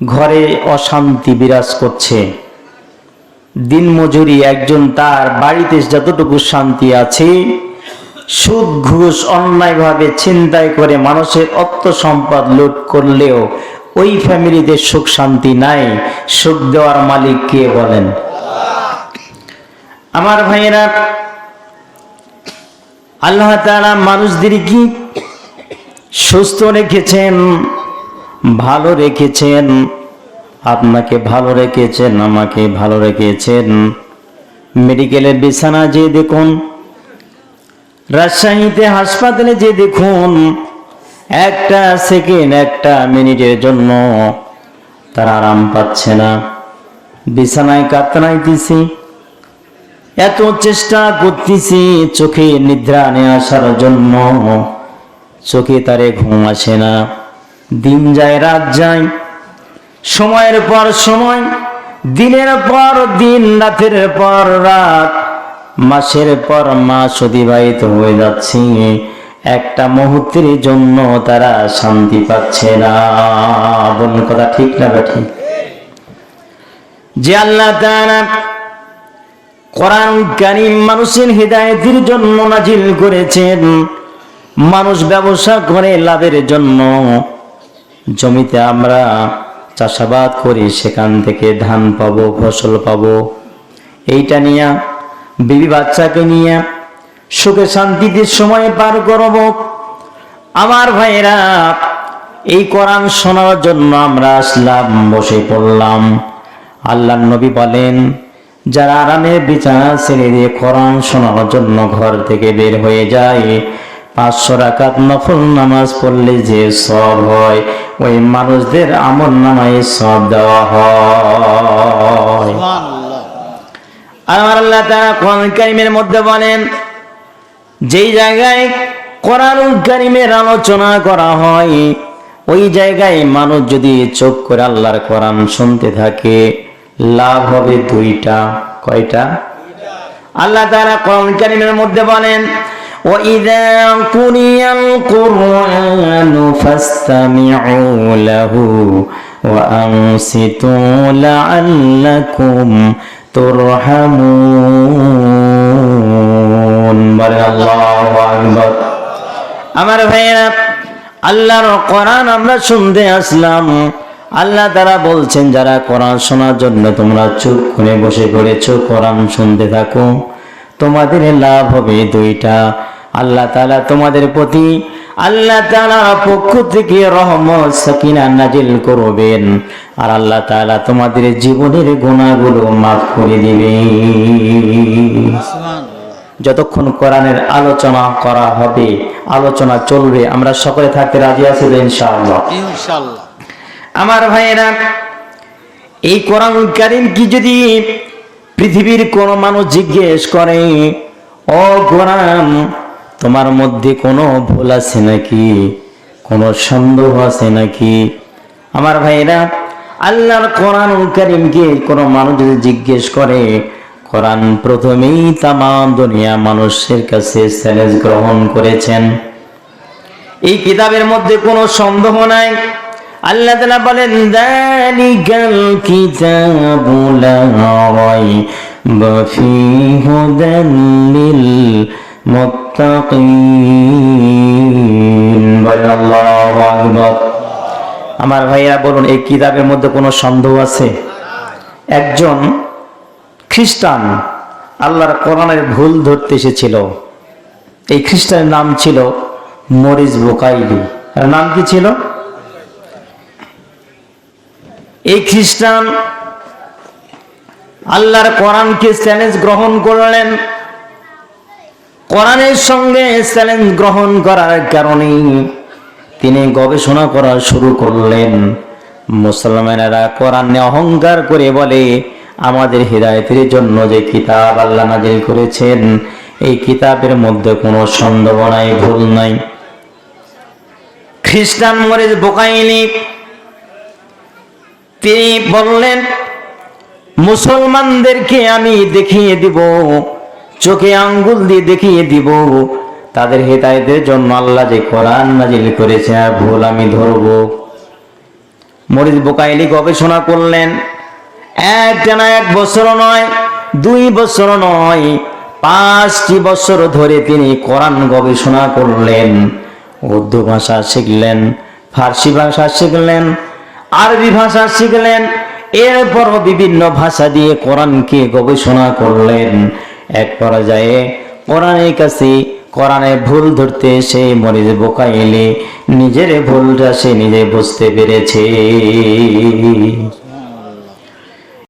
ঘরে অশান্তি বিরাজ করছে। দিনমজুরি একজন তার বাড়িতে যতটুকু শান্তি আছে, সুদ, ঘুষ অন্যায়ভাবে ছিনতাই করে মানুষের অর্থ সম্পদ লুট করলেও ওই ফ্যামিলিতে সুখ শান্তি নাই, সুখ দেওয়ার মালিক কে বলেন? আমার ভাইয়েরা, আল্লাহ তাআলা মানুষদের কি সুস্থ রেখেছেন ভালো রেখেছেন। আপনাকে ভালো রেখেছেন, আমাকে ভালো রেখেছেন। মেডিকেলের বিছানা যে দেখুন, রাজশাহীতে হাসপাতালে যে দেখুন, একটা সেকেন্ড, একটা মিনিটের জন্য তারা আরাম পাচ্ছে না। বিছানায় কাতরাইতেছি, এত চেষ্টা করতেছি, চোখে নিদ্রা নিয়ে আসার জন্য, চোখে তারে ঘুম আসে না। দিন যায়, রাত যায়। সময়ের পর সময়, দিনের পর দিন, রাতের পর রাত। মাসের পর মাস অতিবাহিত হয়ে যাচ্ছে। একটা মুহূর্তের জন্য তারা শান্তি পাচ্ছে না। বলুন কথা ঠিক না বা ঠিক? যে আল্লাহ কোরআন কারীম মানুষের হৃদায়তের জন্য নাজিল করেছেন, মানুষ ব্যবসা করে লাভের জন্য জমিতে আমরা চাষাবাদ করি, সেখান থেকে ধান পাবো, ফসল পাবো। এইটা নিয়ে, বিবি বাচ্চাকে নিয়ে সুখে শান্তিতে সময় পার করব। আমার ভাইরা এই কোরআন শোনার জন্য আমরা আসলাম, বসে পড়লাম। আল্লাহ নবী বলেন, যারা আরামের বিছানা ছেড়ে দিয়ে কোরআন শোনার জন্য ঘর থেকে বের হয়ে যায় পাঁচশো রাকাত নফল নামাজ পড়লে যে সব হয় ওই মানুষদের আমল নামায় সব দেওয়া হয়। আমার আল্লাহ তারা কোরআন কারিমের মধ্যে বলেন যেই জায়গায় কোরআনুল কারিমের আলোচনা করা হয় ওই জায়গায় মানুষ যদি চোখ করে আল্লাহর কোরআন শুনতে থাকে লাভ হবে দুইটা কয়টা? আল্লাহ তাআলা কোরআন কারিমের মধ্যে বলেন وَإِذَا قُرِئَ الْقُرْآنُ فَاسْتَمِعُوا لَهُ وَأَنصِتُوا لَعَلَّكُمْ তুরহামুন বলে আল্লাহু আকবার আমার ভাইয়েরা আল্লাহর কোরআন আমরা শুনতে আসলাম আল্লাহ তারা বলছেন যারা কোরআন শোনার জন্য তোমরা চুপ করে বসে পড়েছো কোরআন শুনতে থাকো তোমাদের লাভ হবে দুইটা আল্লাহ তাআলা তোমাদের প্রতি আল্লাহ তাআলা পক্ষ থেকে রহমত সাকিনা নাজিল করবেন। আর আল্লাহ তাআলা তোমাদের জীবনের গুণাগুলো মাফ করে দিবে। যতক্ষণ কোরআনের আলোচনা করা হবে আলোচনা চলবে আমরা সকলে থাকতে রাজি আছি ইনশাআল্লাহ। আমার ভাইয়েরা এই কোরআন কারিম কি যদি পৃথিবীর কোন মানুষ জিজ্ঞেস করে ও কোরআন তোমার মধ্যে কোনো ভুল আছে নাকি? কোনো সন্দেহ আছে নাকি? আমার ভাইয়েরা, আল্লাহর কোরআন কারিমকে কোনো মানুষ যদি জিজ্ঞেস করে, কোরআন প্রথমেই তামাম দুনিয়া মানুষের কাছে চ্যালেঞ্জ গ্রহণ করেছেন। এই কিতাবের মধ্যে কোনো সন্দেহ নাই। আল্লাহ তাআলা বলেন, দালিকাল কিতাবু লা রাইবা ফীহি হুদান আমার ভাইয়া, বলুন, এই কিতাবের মধ্যে কোনো সন্দেহ আছে? একজন খ্রিস্টান আল্লাহর কোরআনের ভুল ধরতে এসেছিল। এই খ্রিস্টানের নাম ছিল মরিস বোকাইলি। নাম কি ছিল? এই খ্রিস্টান আল্লাহর কোরআনকে চ্যালেঞ্জ গ্রহণ করলেন। কোরআনের সঙ্গে চ্যালেঞ্জ গ্রহণ করার কারণে তিনি গবেষণা করা শুরু করলেন। মুসলমানেরা কোরআন অহংকার করে বলে, আমাদের হৃদায়তের জন্য যে কিতাব আল্লাহ নাজিল করেছেন, এই কিতাবের মধ্যে কোনো সন্দেহ নাই, ভুল নাই। খ্রিস্টান মরিস বোকাইনি। তিনি বললেন, মুসলমানদেরকে আমি দেখিয়ে দিব চোখে আঙ্গুল দিয়ে দেখিয়ে দিব। তাদের হেদায়তের জন্য আল্লাহ যে কোরআন নাজিল করেছে, আর ভুল আমি ধরব। মরিদ বোকাইলি গবেষণা করলেন একটা না এক বছর নয়, দুই বছর নয়, পাঁচটি বছর ধরে তিনি কোরআন গবেষণা করলেন, উর্দু ভাষা শিখলেন, ফার্সি ভাষা শিখলেন, আরবি ভাষা শিখলেন, এরপরও বিভিন্ন ভাষা দিয়ে কোরআনকে গবেষণা করলেন। এক পর্যায়ে কোরআনের কাছে কোরআনে ভুল ধরতে সে বোকা এলে নিজের ভুলটা সে নিজে বুঝতে পেরেছে।